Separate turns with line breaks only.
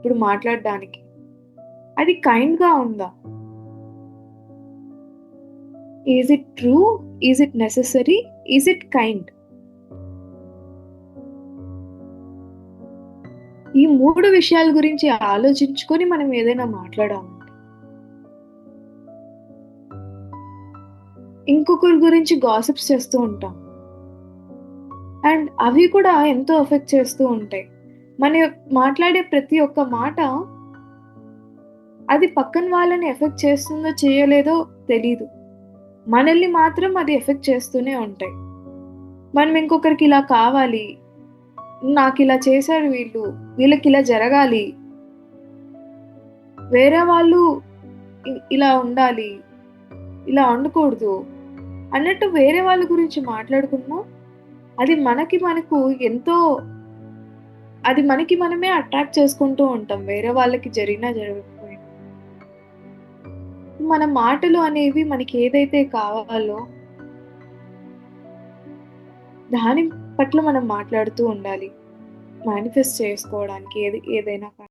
ఇప్పుడు మాట్లాడడానికి. అది కైండ్గా ఉందా? Is it true is it necessary is it kind ఈ మూడు విషయాల గురించి ఆలోచించుకొని మనం ఏదైనా మాట్లాడాలంటే ఇంకొకరి గురించి గాసిప్స్ చేస్తూ ఉంటాం. అండ్ అవి కూడా ఎంతో ఎఫెక్ట్ చేస్తూ ఉంటాయి. మన మాట్లాడే ప్రతి ఒక్క మాట అది పక్కన వాళ్ళని ఎఫెక్ట్ చేస్తుందో చేయలేదో తెలీదు. మనల్ని మాత్రం అది ఎఫెక్ట్ చేస్తూనే ఉంటాయి. మనం ఇంకొకరికి ఇలా కావాలి నాకు ఇలా చేశారు వీళ్ళు వీళ్ళకి ఇలా జరగాలి. వేరే వాళ్ళు ఇలా ఉండాలి ఇలా ఉండకూడదు అన్నట్టు వేరే వాళ్ళ గురించి మాట్లాడుకున్నా అది మనకి మనకు ఎంతో అది మనకి మనమే అట్రాక్ట్ చేసుకుంటూ ఉంటాం. వేరే వాళ్ళకి జరిగినా జరగకపోయినా. మన మాటలు అనేవి మనకి ఏదైతే కావాలో దాని పట్ల మనం మాట్లాడుతూ ఉండాలి. మేనిఫెస్ట్ చేసుకోవడానికి ఏది ఏదైనా